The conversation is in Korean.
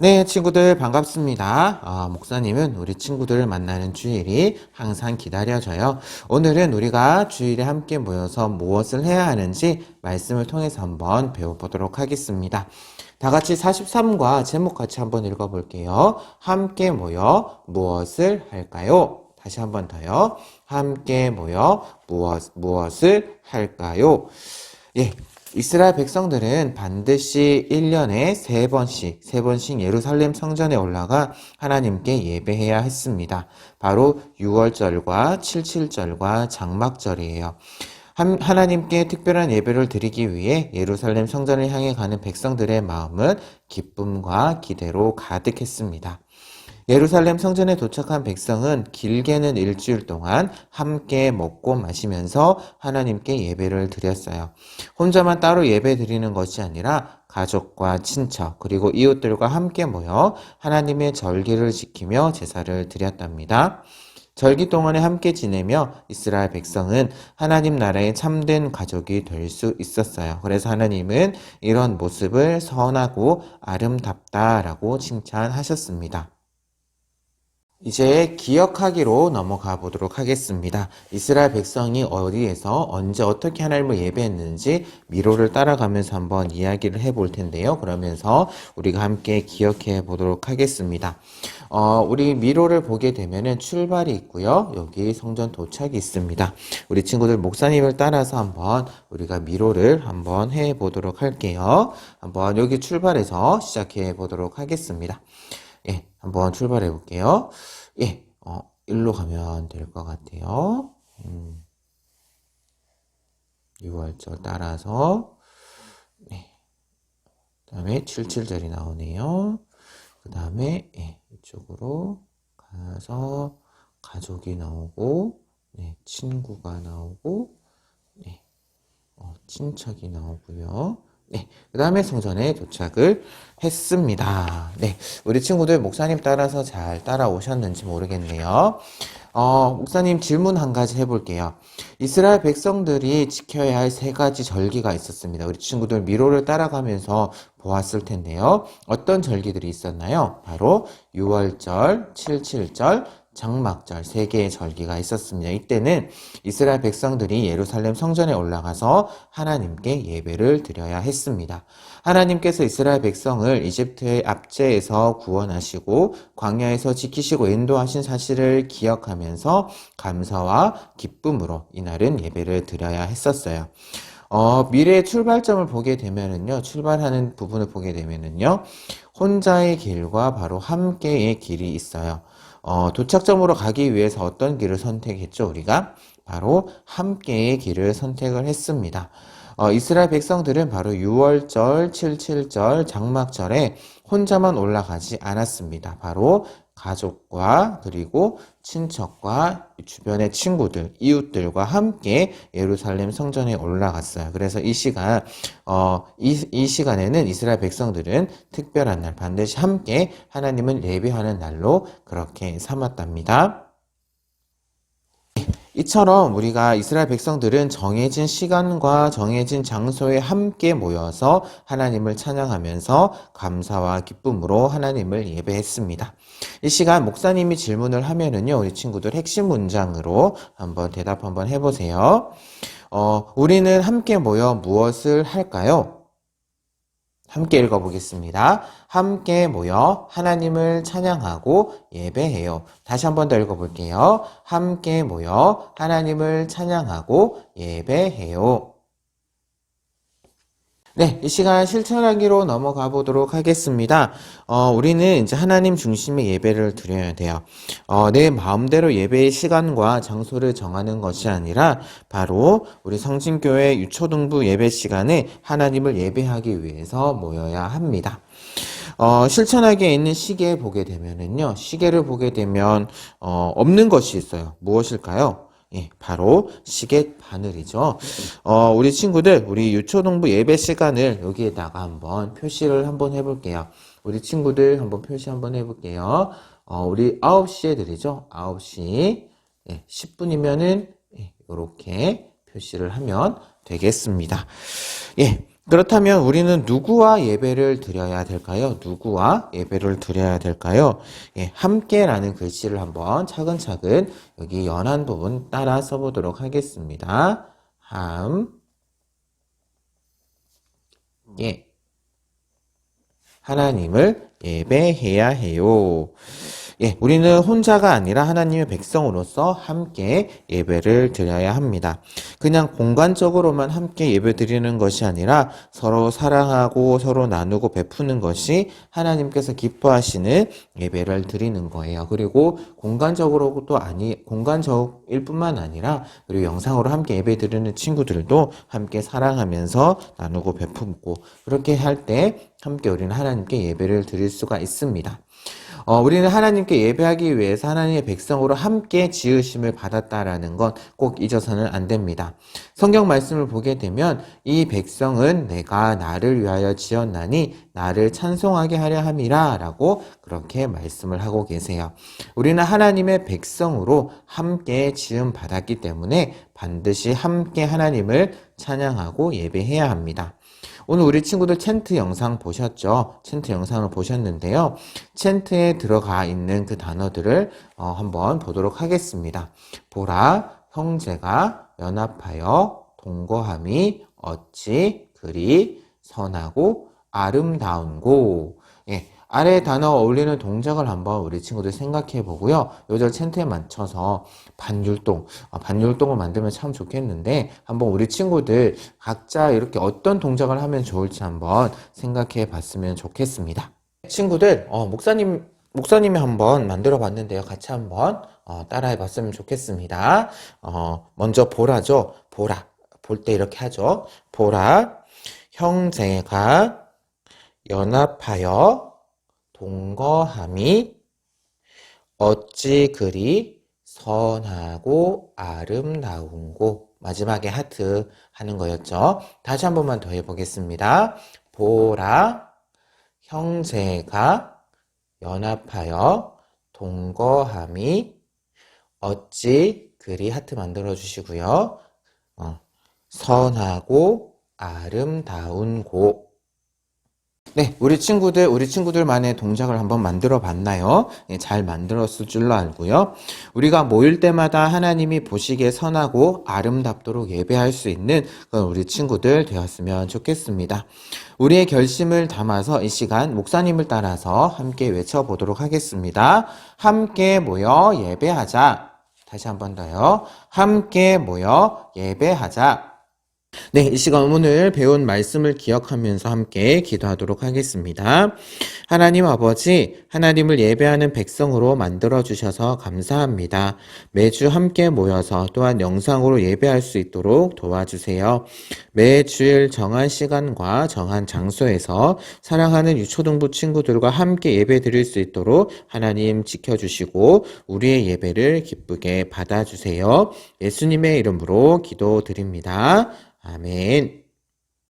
네, 친구들 반갑습니다. 아, 목사님은 우리 친구들을 만나는 주일이 항상 기다려져요. 오늘은 우리가 주일에 함께 모여서 무엇을 해야 하는지 말씀을 통해서 한번 배워보도록 하겠습니다. 다 같이 43과 제목 같이 한번 읽어볼게요. 함께 모여 무엇을 할까요? 다시 한번 더요. 함께 모여 무엇, 무엇을 할까요? 예. 이스라엘 백성들은 반드시 1년에 세 번씩, 세 번씩 예루살렘 성전에 올라가 하나님께 예배해야 했습니다. 바로 6월절과 77절과 장막절이에요. 한- 하나님께 특별한 예배를 드리기 위해 예루살렘 성전을 향해 가는 백성들의 마음은 기쁨과 기대로 가득했습니다. 예루살렘 성전에 도착한 백성은 길게는 일주일 동안 함께 먹고 마시면서 하나님께 예배를 드렸어요. 혼자만 따로 예배 드리는 것이 아니라 가족과 친척 그리고 이웃들과 함께 모여 하나님의 절기를 지키며 제사를 드렸답니다. 절기 동안에 함께 지내며 이스라엘 백성은 하나님 나라의 참된 가족이 될 수 있었어요. 그래서 하나님은 이런 모습을 선하고 아름답다라고 칭찬하셨습니다. 이제 기억하기로 넘어가 보도록 하겠습니다. 이스라엘 백성이 어디에서 언제 어떻게 하나님을 예배했는지 미로를 따라가면서 한번 이야기를 해볼 텐데요. 그러면서 우리가 함께 기억해 보도록 하겠습니다. 어, 우리 미로를 보게 되면은 출발이 있고요. 여기 성전 도착이 있습니다. 우리 친구들 목사님을 따라서 한번 우리가 미로를 한번 해 보도록 할게요. 한번 여기 출발해서 시작해 보도록 하겠습니다. 예, 한번 출발해 볼게요. 예, 어, 일로 가면 될 것 같아요. 음, 6월절 따라서, 네. 그 다음에 77절이 나오네요. 그 다음에, 예, 이쪽으로 가서 가족이 나오고, 네, 친구가 나오고, 네, 어, 친척이 나오고요. 네, 그 다음에 성전에 도착을 했습니다. 네, 우리 친구들 목사님 따라서 잘 따라오셨는지 모르겠네요. 어, 목사님 질문 한 가지 해볼게요. 이스라엘 백성들이 지켜야 할 세 가지 절기가 있었습니다. 우리 친구들 미로를 따라가면서 보았을 텐데요. 어떤 절기들이 있었나요? 바로 6월절, 77절, 장막절 세 개의 절기가 있었습니다. 이때는 이스라엘 백성들이 예루살렘 성전에 올라가서 하나님께 예배를 드려야 했습니다. 하나님께서 이스라엘 백성을 이집트의 압제에서 구원하시고 광야에서 지키시고 인도하신 사실을 기억하면서 감사와 기쁨으로 이날은 예배를 드려야 했었어요. 어, 미래의 출발점을 보게 되면은요, 출발하는 부분을 보게 되면은요, 혼자의 길과 바로 함께의 길이 있어요. 어, 도착점으로 가기 위해서 어떤 길을 선택했죠, 우리가? 바로 함께의 길을 선택을 했습니다. 어, 이스라엘 백성들은 바로 6월절, 77절, 장막절에 혼자만 올라가지 않았습니다. 바로 가족과 그리고 친척과 주변의 친구들, 이웃들과 함께 예루살렘 성전에 올라갔어요. 그래서 이 시간, 어, 이, 이 시간에는 이스라엘 백성들은 특별한 날, 반드시 함께 하나님을 예배하는 날로 그렇게 삼았답니다. 이처럼 우리가 이스라엘 백성들은 정해진 시간과 정해진 장소에 함께 모여서 하나님을 찬양하면서 감사와 기쁨으로 하나님을 예배했습니다. 이 시간 목사님이 질문을 하면은요, 우리 친구들 핵심 문장으로 한번 대답 한번 해보세요. 어, 우리는 함께 모여 무엇을 할까요? 함께 읽어보겠습니다. 함께 모여 하나님을 찬양하고 예배해요. 다시 한 번 더 읽어볼게요. 함께 모여 하나님을 찬양하고 예배해요. 네, 이 시간 실천하기로 넘어가 보도록 하겠습니다. 어, 우리는 이제 하나님 중심의 예배를 드려야 돼요. 어, 내 마음대로 예배의 시간과 장소를 정하는 것이 아니라 바로 우리 성진교회 유초등부 예배 시간에 하나님을 예배하기 위해서 모여야 합니다. 어, 실천하기에 있는 시계 보게 되면은요, 시계를 보게 되면, 어, 없는 것이 있어요. 무엇일까요? 예, 바로 시계 바늘이죠. 어, 우리 친구들, 우리 유초동부 예배 시간을 여기에다가 한번 표시를 한번 해볼게요. 우리 친구들 한번 표시 한번 해볼게요. 어, 우리 9시에 드리죠. 9시. 예, 10분이면은, 예, 이렇게 표시를 하면 되겠습니다. 예, 그렇다면 우리는 누구와 예배를 드려야 될까요? 누구와 예배를 드려야 될까요? 예, 함께라는 글씨를 한번 차근차근 여기 연한 부분 따라 써보도록 하겠습니다. 함, 예. 하나님을 예배해야 해요. 예, 우리는 혼자가 아니라 하나님의 백성으로서 함께 예배를 드려야 합니다. 그냥 공간적으로만 함께 예배 드리는 것이 아니라 서로 사랑하고 서로 나누고 베푸는 것이 하나님께서 기뻐하시는 예배를 드리는 거예요. 그리고 공간적으로도 아니, 공간적일 뿐만 아니라 그리고 영상으로 함께 예배 드리는 친구들도 함께 사랑하면서 나누고 베품고 그렇게 할 때 함께 우리는 하나님께 예배를 드릴 수가 있습니다. 어, 우리는 하나님께 예배하기 위해서 하나님의 백성으로 함께 지으심을 받았다라는 건 꼭 잊어서는 안 됩니다. 성경 말씀을 보게 되면 이 백성은 내가 나를 위하여 지었나니 나를 찬송하게 하려 함이라 라고 그렇게 말씀을 하고 계세요. 우리는 하나님의 백성으로 함께 지음 받았기 때문에 반드시 함께 하나님을 찬양하고 예배해야 합니다. 오늘 우리 친구들 챈트 영상 보셨죠? 챈트 영상을 보셨는데요. 챈트에 들어가 있는 그 단어들을 어, 한번 보도록 하겠습니다. 보라, 형제가 연합하여 동거함이 어찌 그리 선하고 아름다운고. 예, 아래 단어 어울리는 동작을 한번 우리 친구들 생각해 보고요. 요절 챈트에 맞춰서 반율동, 아, 반율동을 만들면 참 좋겠는데 한번 우리 친구들 각자 이렇게 어떤 동작을 하면 좋을지 한번 생각해 봤으면 좋겠습니다. 친구들, 어, 목사님, 목사님이 한번 만들어 봤는데요. 같이 한번 어, 따라해 봤으면 좋겠습니다. 어, 먼저 보라죠. 보라. 볼 때 이렇게 하죠. 보라. 형제가 연합하여 동거함이 어찌 그리 선하고 아름다운고 마지막에 하트 하는 거였죠. 다시 한 번만 더 해보겠습니다. 보라 형제가 연합하여 동거함이 어찌 그리 하트 만들어 주시고요. 어, 선하고 아름다운 곳 네, 우리 친구들, 우리 친구들만의 동작을 한번 만들어 봤나요? 네, 잘 만들었을 줄로 알고요. 우리가 모일 때마다 하나님이 보시기에 선하고 아름답도록 예배할 수 있는 우리 친구들 되었으면 좋겠습니다. 우리의 결심을 담아서 이 시간 목사님을 따라서 함께 외쳐보도록 하겠습니다. 함께 모여 예배하자. 다시 한번 더요. 함께 모여 예배하자. 네, 이 시간 오늘 배운 말씀을 기억하면서 함께 기도하도록 하겠습니다. 하나님 아버지, 하나님을 예배하는 백성으로 만들어 주셔서 감사합니다. 매주 함께 모여서 또한 영상으로 예배할 수 있도록 도와주세요. 매주일 정한 시간과 정한 장소에서 사랑하는 유초등부 친구들과 함께 예배 드릴 수 있도록 하나님 지켜주시고 우리의 예배를 기쁘게 받아주세요. 예수님의 이름으로 기도드립니다. 아멘.